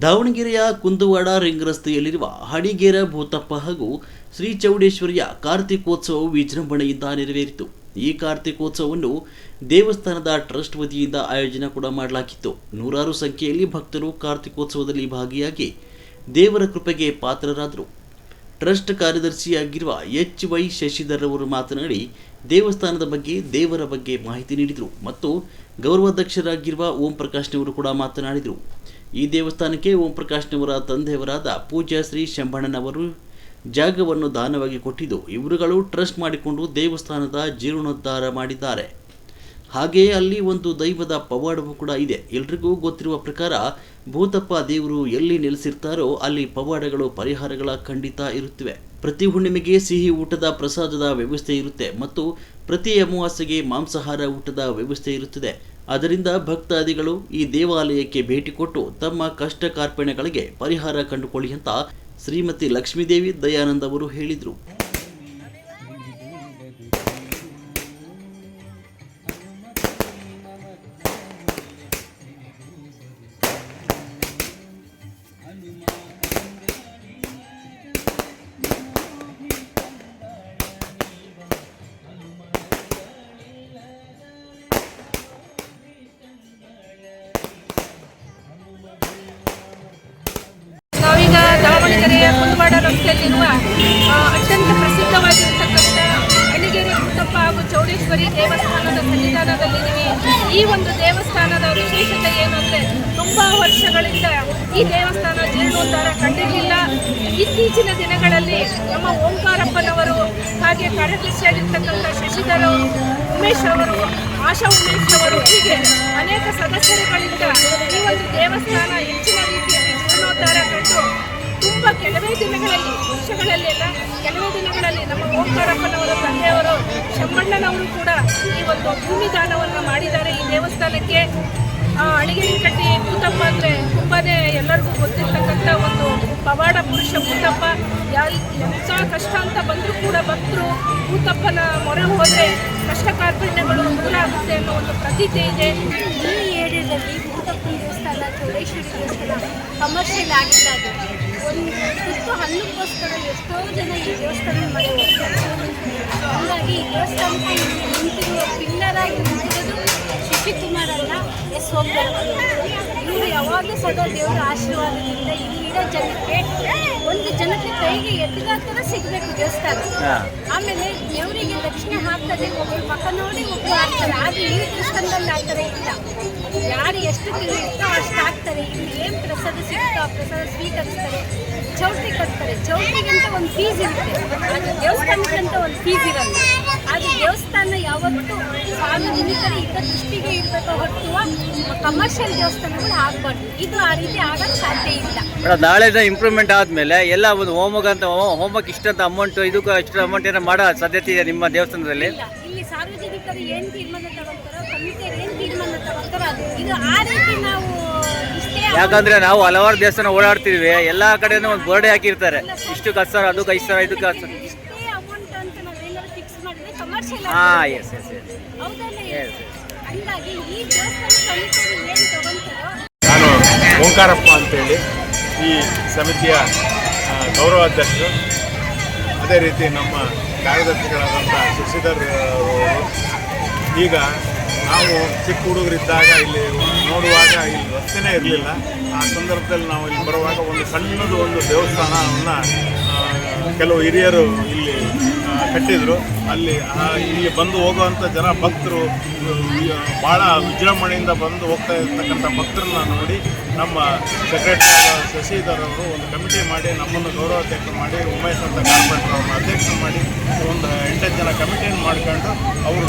ದಾವಣಗೆರೆಯ ಕುಂದುವಾಡ ರಿಂಗ್ ರಸ್ತೆಯಲ್ಲಿರುವ ಹಡಿಗೇರ ಭೂತಪ್ಪ ಹಾಗೂ ಶ್ರೀ ಚೌಡೇಶ್ವರಿಯ ಕಾರ್ತಿಕೋತ್ಸವವು ವಿಜೃಂಭಣೆಯಿಂದ ನೆರವೇರಿತು. ಈ ಕಾರ್ತಿಕೋತ್ಸವವನ್ನು ದೇವಸ್ಥಾನದ ಟ್ರಸ್ಟ್ ವತಿಯಿಂದ ಆಯೋಜನೆ ಕೂಡ ಮಾಡಲಾಗಿತ್ತು. ನೂರಾರು ಸಂಖ್ಯೆಯಲ್ಲಿ ಭಕ್ತರು ಕಾರ್ತಿಕೋತ್ಸವದಲ್ಲಿ ಭಾಗಿಯಾಗಿ ದೇವರ ಕೃಪೆಗೆ ಪಾತ್ರರಾದರು. ಟ್ರಸ್ಟ್ ಕಾರ್ಯದರ್ಶಿಯಾಗಿರುವ ಎಚ್ ವೈ ಶಶಿಧರ್ ಅವರು ಮಾತನಾಡಿ, ದೇವಸ್ಥಾನದ ಬಗ್ಗೆ, ದೇವರ ಬಗ್ಗೆ ಮಾಹಿತಿ ನೀಡಿದರು ಮತ್ತು ಗೌರವಾಧ್ಯಕ್ಷರಾಗಿರುವ ಓಂ ಪ್ರಕಾಶ್ನವರು ಕೂಡ ಮಾತನಾಡಿದರು. ಈ ದೇವಸ್ಥಾನಕ್ಕೆ ಓಂ ಪ್ರಕಾಶ್ನವರ ತಂದೆಯವರಾದ ಪೂಜಾ ಶ್ರೀ ಶಂಭಣ್ಣನವರು ಜಾಗವನ್ನು ದಾನವಾಗಿ ಕೊಟ್ಟಿದ್ದು, ಇವರುಗಳು ಟ್ರಸ್ಟ್ ಮಾಡಿಕೊಂಡು ದೇವಸ್ಥಾನದ ಜೀರ್ಣೋದ್ಧಾರ ಮಾಡಿದ್ದಾರೆ. ಹಾಗೆಯೇ ಅಲ್ಲಿ ಒಂದು ದೈವದ ಪವಾಡವೂ ಕೂಡ ಇದೆ. ಎಲ್ರಿಗೂ ಗೊತ್ತಿರುವ ಪ್ರಕಾರ, ಭೂತಪ್ಪ ದೇವರು ಎಲ್ಲಿ ನೆಲೆಸಿರ್ತಾರೋ ಅಲ್ಲಿ ಪವಾಡಗಳು, ಪರಿಹಾರಗಳ ಖಂಡಿತ ಇರುತ್ತವೆ. ಪ್ರತಿ ಹುಣ್ಣಿಮೆಗೆ ಸಿಹಿ ಊಟದ ಪ್ರಸಾದದ ವ್ಯವಸ್ಥೆ ಇರುತ್ತೆ ಮತ್ತು ಪ್ರತಿ ಅಮಾವಾಸ್ಯೆಗೆ ಮಾಂಸಾಹಾರ ಊಟದ ವ್ಯವಸ್ಥೆ ಇರುತ್ತದೆ. ಅದರಿಂದ ಭಕ್ತಾದಿಗಳು ಈ ದೇವಾಲಯಕ್ಕೆ ಭೇಟಿ ಕೊಟ್ಟು ತಮ್ಮ ಕಷ್ಟ ಕಾರ್ಪಣ್ಯಗಳಿಗೆ ಪರಿಹಾರ ಕಂಡುಕೊಳ್ಳಿ ಅಂತ ಶ್ರೀಮತಿ ಲಕ್ಷ್ಮೀದೇವಿ ದಯಾನಂದ್ ಅವರು ಹೇಳಿದರು. ಕುಂದವಾಡ ರಸ್ತೆಯಲ್ಲಿರುವ ಅತ್ಯಂತ ಪ್ರಸಿದ್ಧವಾಗಿರತಕ್ಕಂಥ ಅಣಿಗೆರೆ ಮುತ್ತಪ್ಪ ಹಾಗೂ ಚೌಡೇಶ್ವರಿ ದೇವಸ್ಥಾನದ ಸನ್ನಿಧಾನದಲ್ಲಿದ್ದೀವಿ ಈ ಒಂದು ದೇವಸ್ಥಾನದ ವಿಶೇಷತೆ ಏನು ಅಂದರೆ ತುಂಬ ವರ್ಷಗಳಿಂದ ಈ ದೇವಸ್ಥಾನ ಜೀರ್ಣೋದ್ಧಾರ ಕಂಡಿರಲಿಲ್ಲ. ಇತ್ತೀಚಿನ ದಿನಗಳಲ್ಲಿ ನಮ್ಮ ಓಂಕಾರಪ್ಪನವರು ಹಾಗೆ ಕಾರ್ಯದರ್ಶಿಯಾಗಿರ್ತಕ್ಕಂಥ ಶಶಿಧರ್ ಉಮೇಶ್ ಅವರು, ಆಶಾ ಉಮೇಶ್ ಅವರು ಹೀಗೆ ಅನೇಕ ಸದಸ್ಯರುಗಳಿಂದ ಈ ಒಂದು ದೇವಸ್ಥಾನ ಹೆಚ್ಚಿನ ರೀತಿಯಲ್ಲಿ ಜೀರ್ಣೋದ್ಧಾರ ಕಂಡು ತುಂಬ ಕೆಲವೇ ದಿನಗಳಲ್ಲಿ ವರ್ಷಗಳಲ್ಲಿ ಅಲ್ಲ ಕೆಲವೇ ದಿನಗಳಲ್ಲಿ ನಮ್ಮ ಓಂಕಾರಪ್ಪನವರ ತಂದೆಯವರು ಶಮ್ಮಣ್ಣನವರು ಕೂಡ ಈ ಒಂದು ಭೂಮಿ ದಾನವನ್ನು ಮಾಡಿದ್ದಾರೆ ಈ ದೇವಸ್ಥಾನಕ್ಕೆ. ಅಡಿಗೆ ಕಟ್ಟಿ ಭೂತಪ್ಪ ಅಂದರೆ ತುಂಬಾ ಎಲ್ಲರಿಗೂ ಗೊತ್ತಿರ್ತಕ್ಕಂಥ ಒಂದು ಪವಾಡ ಪುರುಷ ಭೂತಪ್ಪ. ಯಾ ಎಂಥ ಕಷ್ಟ ಅಂತ ಬಂದರೂ ಕೂಡ ಭಕ್ತರು ಭೂತಪ್ಪನ ಮೊರೆ ಹೋದರೆ ಕಷ್ಟ ಕಾರ್ಪಣ್ಯಗಳು ದೂರ ಆಗುತ್ತೆ ಅನ್ನೋ ಒಂದು ಪ್ರತೀತಿ ಇದೆ. ಈ ಏರಿಯಾದಲ್ಲಿ ಭೂತಪ್ಪನ ದೇವಸ್ಥಾನ, ಚೌಡೇಶ್ವರಿ ದೇವಸ್ಥಾನ, ಕಮರ್ಷಿಯಲ್ ಆಗಿಲ್ಲ ಒಂದು ತುತ್ತು ಹಣ್ಣಕ್ಕೋಸ್ಕರ ಎಷ್ಟೋ ಜನ ಈ ದೇವಸ್ಥಾನ ಹೋಗ್ತಾರೆ ಹಾಗಾಗಿ ಈ ದೇವಸ್ಥಾನಕ್ಕೆ ನಿಂತಿರುವ ಪಿಲ್ಲರ್ ಆಗಿ ನಿಂತಿರೋದು ಶಶಿಕುಮಾರ್ ಅಲ್ಲ ಎಸ್ ಹೋಗ್ತಾರೆ ಇವರು ಯಾವಾಗಲೂ ಸದಾ ದೇವರ ಆಶೀರ್ವಾದದಿಂದ ಇಲ್ಲಿರೋ ಜನಕ್ಕೆ ಒಂದು ಜನಕ್ಕೆ ಕೈಗೆ ಎಟ್ಟಿಗಾತರ ಸಿಗಬೇಕು ದೇವಸ್ಥಾನ. ಆಮೇಲೆ ದೇವರಿಗೆ ದಕ್ಷಿಣೆ ಹಾಕ್ತಾರೆ ಒಬ್ಬರು ಪಕ್ಕ ನೋಡಿ ಒಬ್ಬರು ಹಾಕ್ತಾರೆ. ಆದರೆ ಈ ದೇವಸ್ಥಾನದಲ್ಲಿ ಆ ಥರ ಇಲ್ಲ. ಯಾರು ಎಷ್ಟು ತಿಳಿಯುತ್ತೋ ಅಷ್ಟು ಹಾಕ್ತಾರೆ. ಇಲ್ಲಿ ಏನು ಪ್ರಸಾದ ಸಿಗುತ್ತೋ ಆ ಪ್ರಸಾದ ಸ್ವೀಕರಿಸ್ತಾರೆ. ಚೌಟ್ರಿ ಕಟ್ತಾರೆ. ಚೌಟ್ರಿಗಂತ ಒಂದು ಫೀಸ್ ಇರುತ್ತೆ. ಆದರೆ ದೇವಸ್ಥಾನಕ್ಕಂತ ಒಂದು ಫೀಸ್ ಇರಲ್ಲ. ಆದರೆ ದೇವಸ್ಥಾನ ಯಾವತ್ತೂ ಸಾರ್ವಜನಿಕರ ಹಿತ ದೃಷ್ಟಿಗೆ ಇರಬೇಕು ಹೊರತು ಕಮರ್ಷಿಯಲ್ ದೇವಸ್ಥಾನಗಳು ಆಗಬಾರ್ದು. ಇದು ಆ ರೀತಿ ಆಗಕ್ಕೆ ಸಾಧ್ಯ ಇಲ್ಲ. ಮೇಡಮ್ ನಾಳೆದ ಇಂಪ್ರೂವ್ಮೆಂಟ್ ಆದಮೇಲೆ ಎಲ್ಲ ಒಂದು ಹೋಮಗಂತ ಅಂತ ಹೋಮಕ್ಕೆ ಇಷ್ಟಂತ ಅಮೌಂಟ್ ಇದಕ್ಕೂ ಇಷ್ಟು ಅಮೌಂಟ್ ಏನೋ ಮಾಡೋ ಸಾಧ್ಯತೆ ಇದೆ ನಿಮ್ಮ ದೇವಸ್ಥಾನದಲ್ಲಿ? ಇಲ್ಲ. ಸಾರ್ವಜನಿಕರು ಏನು ತೀರ್ಮಾನ ತಗೊಳ್ತಾರೋ ಕಮಿಟಿಯರು ಏನು ತೀರ್ಮಾನ ತಗೊಳ್ತಾರೋ ಅದು ಇದು ಆ ರೀತಿ ನಾವು ಯಾಕಂದ್ರೆ ನಾವು ಹಲವಾರು ದೇವಸ್ಥಾನ ಓಡಾಡ್ತಿದ್ವಿ. ಎಲ್ಲ ಕಡೆನೂ ಒಂದು ಬೋರ್ಡೆ ಹಾಕಿರ್ತಾರೆ. ಇಷ್ಟು ಕಸ್ತಾರ ಅದು ಅದಕ್ಕೆ ಇದು ಸಾವಿರ ಹಾಂ ಎಸ್ ಎಸ್ ಎಸ್ ನಾನು ಓಂಕಾರಪ್ಪ ಅಂತೇಳಿ ಈ ಸಮಿತಿಯ ಗೌರವಾಧ್ಯಕ್ಷರು ಅದೇ ರೀತಿ ನಮ್ಮ ಕಾರ್ಯದರ್ಶಿಗಳಾದಂಥ ಶಶಿಧರ್ ಅವರು ಈಗ ನಾವು ಚಿಕ್ಕ ಹುಡುಗರಿದ್ದಾಗ ಇಲ್ಲಿ ನೋಡುವಾಗ ಇಲ್ಲಿ ರಸ್ತೆನೇ ಇರಲಿಲ್ಲ. ಆ ಸಂದರ್ಭದಲ್ಲಿ ನಾವು ಇಲ್ಲಿ ಬರುವಾಗ ಒಂದು ಸಣ್ಣದು ಒಂದು ದೇವಸ್ಥಾನವನ್ನು ಕೆಲವು ಹಿರಿಯರು ಇಲ್ಲಿ ಕಟ್ಟಿದ್ರು. ಅಲ್ಲಿ ಇಲ್ಲಿ ಬಂದು ಹೋಗುವಂಥ ಜನ ಭಕ್ತರು ಭಾಳ ವಿಜೃಂಭಣೆಯಿಂದ ಬಂದು ಹೋಗ್ತಾ ಇರ್ತಕ್ಕಂಥ ಭಕ್ತರನ್ನ ನೋಡಿ ನಮ್ಮ ಸೆಕ್ರೆಟರಿ ಶಶಿಧರ್ ಅವರು ಒಂದು ಕಮಿಟಿ ಮಾಡಿ, ನಮ್ಮನ್ನು ಗೌರವಾಧ್ಯಕ್ಷ ಮಾಡಿ, ಉಮೇಶ್ ಅಂತ ಕಾರ್ಪೊರೇಟರ್ ಅವ್ರನ್ನ ಅಧ್ಯಕ್ಷ ಮಾಡಿ, ಒಂದು ಎಂಟತ್ತು ಜನ ಕಮಿಟಿಯನ್ನು ಮಾಡ್ಕೊಂಡು ಅವರು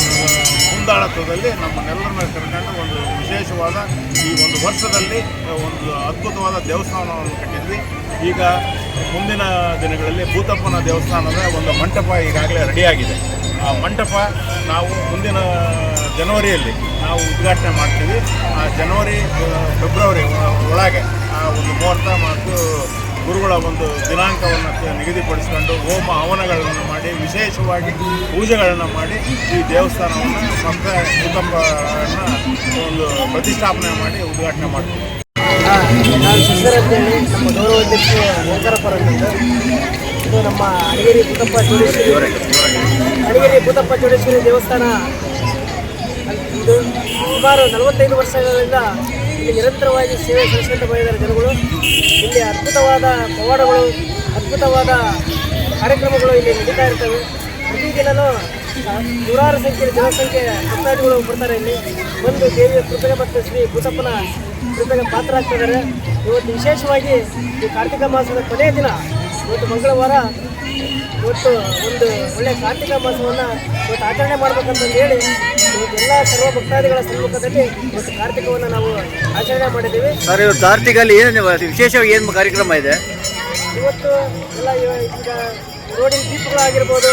ಮುಂದಾಳತ್ವದಲ್ಲಿ ನಮ್ಮನ್ನೆಲ್ಲರನ್ನ ಕರ್ಕೊಂಡು ಒಂದು ವಿಶೇಷವಾದ ಈ ಒಂದು ವರ್ಷದಲ್ಲಿ ಒಂದು ಅದ್ಭುತವಾದ ದೇವಸ್ಥಾನವನ್ನು ಕಟ್ಟಿದ್ವಿ. ಈಗ ಮುಂದಿನ ದಿನಗಳಲ್ಲಿ ಭೂತಪ್ಪನ ದೇವಸ್ಥಾನದ ಒಂದು ಮಂಟಪ ಈಗಾಗಲೇ ರೆಡಿಯಾಗಿದೆ. ಆ ಮಂಟಪ ನಾವು ಮುಂದಿನ ಜನವರಿಯಲ್ಲಿ ನಾವು ಉದ್ಘಾಟನೆ ಮಾಡ್ತೀವಿ. ಆ ಜನವರಿ ಫೆಬ್ರವರಿ ಒಳಗೆ ಆ ಒಂದು ಮುಹೂರ್ತ ಮತ್ತು ಗುರುಗಳ ಒಂದು ದಿನಾಂಕವನ್ನು ನಿಗದಿಪಡಿಸಿಕೊಂಡು ಹೋಮ ಹವನಗಳನ್ನು ಮಾಡಿ, ವಿಶೇಷವಾಗಿ ಪೂಜೆಗಳನ್ನು ಮಾಡಿ ಈ ದೇವಸ್ಥಾನವನ್ನು ಮತ್ತೆ ಭೂತಪ್ಪನ ಒಂದು ಪ್ರತಿಷ್ಠಾಪನೆ ಮಾಡಿ ಉದ್ಘಾಟನೆ ಮಾಡ್ತೀವಿ. ನಾನು ಶಿಷ್ಯರ ಅಂತೇಳಿ ನಮ್ಮ ಇದು ನಮ್ಮ ಅಡಿಗೇರಿ ಭೂತಪ್ಪ ಚೌಡೇಶ್ವರಿ ಅಡಿಗೇರಿ ಭೂತಪ್ಪ ಚೌಡೇಶ್ವರಿ ದೇವಸ್ಥಾನ. ಇದು ಸುಮಾರು ನಲವತ್ತೈದು ವರ್ಷಗಳಿಂದ ಇಲ್ಲಿ ನಿರಂತರವಾಗಿ ಸೇವೆ ಸಲ್ಲಿಸ್ಕೊಂತ ಬಂದಿದ್ದಾರೆ ಜನಗಳು. ಇಲ್ಲಿ ಅದ್ಭುತವಾದ ಪವಾಡಗಳು ಅದ್ಭುತವಾದ ಕಾರ್ಯಕ್ರಮಗಳು ಇಲ್ಲಿ ನಡೀತಾ ಇರ್ತವೆ. ಪ್ರತಿದಿನನೂ ಆ, ನೂರಾರು ಸಂಖ್ಯೆಯಲ್ಲಿ ಜನಸಂಖ್ಯೆ ಭಕ್ತಾದಿಗಳು ಬರ್ತಾರೆ ಇಲ್ಲಿ. ಬಂದು ದೇವಿಯ ಕೃಪೆಗೆ ಮತ್ತು ಶ್ರೀ ಭೂತಪ್ಪನ ಕೃಪೆಗೆ ಪಾತ್ರ ಆಗ್ತಿದ್ದಾರೆ ಇವತ್ತು ವಿಶೇಷವಾಗಿ ಈ ಕಾರ್ತಿಕ ಮಾಸದ ಕೊನೆಯ ದಿನ ಇವತ್ತು ಮಂಗಳವಾರ. ಇವತ್ತು ಒಂದು ಒಳ್ಳೆಯ ಕಾರ್ತಿಕ ಮಾಸವನ್ನು ಇವತ್ತು ಆಚರಣೆ ಮಾಡಬೇಕಂತ ಹೇಳಿ ಇವತ್ತು ಎಲ್ಲ ಸರ್ವ ಭಕ್ತಾದಿಗಳ ಸಮ್ಮುಖದಲ್ಲಿ ಇವತ್ತು ಕಾರ್ತಿಕವನ್ನು ನಾವು ಆಚರಣೆ ಮಾಡಿದ್ದೀವಿ. ಸರ್ ಇವತ್ತು ಕಾರ್ತಿಕಲ್ಲಿ ಏನು ವಿಶೇಷವಾಗಿ ಏನು ಕಾರ್ಯಕ್ರಮ ಇದೆ? ಇವತ್ತು ಎಲ್ಲ ಈಗ ರೋಡಿನ ದೀಪಗಳಾಗಿರ್ಬೋದು,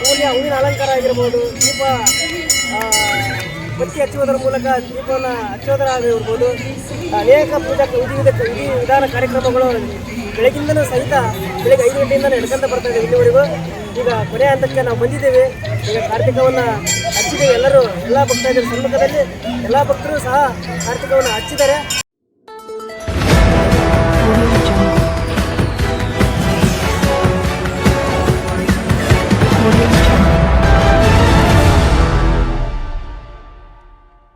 ಹೂವಿನ ಹೂವಿನ ಅಲಂಕಾರ ಆಗಿರ್ಬೋದು, ದೀಪ ಬತ್ತಿ ಹಚ್ಚುವುದರ ಮೂಲಕ ದೀಪವನ್ನು ಹಚ್ಚೋದರಾಗಿರ್ಬೋದು ಅನೇಕ ಪೂಜಾ ವಿಧಿ ವಿಧ ವಿಧಿ ವಿಧಾನ ಕಾರ್ಯಕ್ರಮಗಳು ಬೆಳಗಿಂದಲೂ ಸಹಿತ ಬೆಳಗ್ಗೆ ಐದು ಗಂಟೆಯಿಂದ ನಡ್ಕೊಂತ ಬರ್ತಾ ಇದ್ದೀವಿ ಇಲ್ಲಿವರೆಗೂ. ಈಗ ಕೊನೆಯ ಹಂತಕ್ಕೆ ನಾವು ಬಂದಿದ್ದೇವೆ. ಈಗ ಕಾರ್ತಿಕವನ್ನು ಹಚ್ಚಿದ್ದೇವೆ ಎಲ್ಲರೂ, ಎಲ್ಲ ಭಕ್ತಾದಿಗಳ ಸಮ್ಮುಖದಲ್ಲಿ, ಎಲ್ಲ ಭಕ್ತರು ಸಹ ಕಾರ್ತಿಕವನ್ನು ಹಚ್ಚಿದ್ದಾರೆ.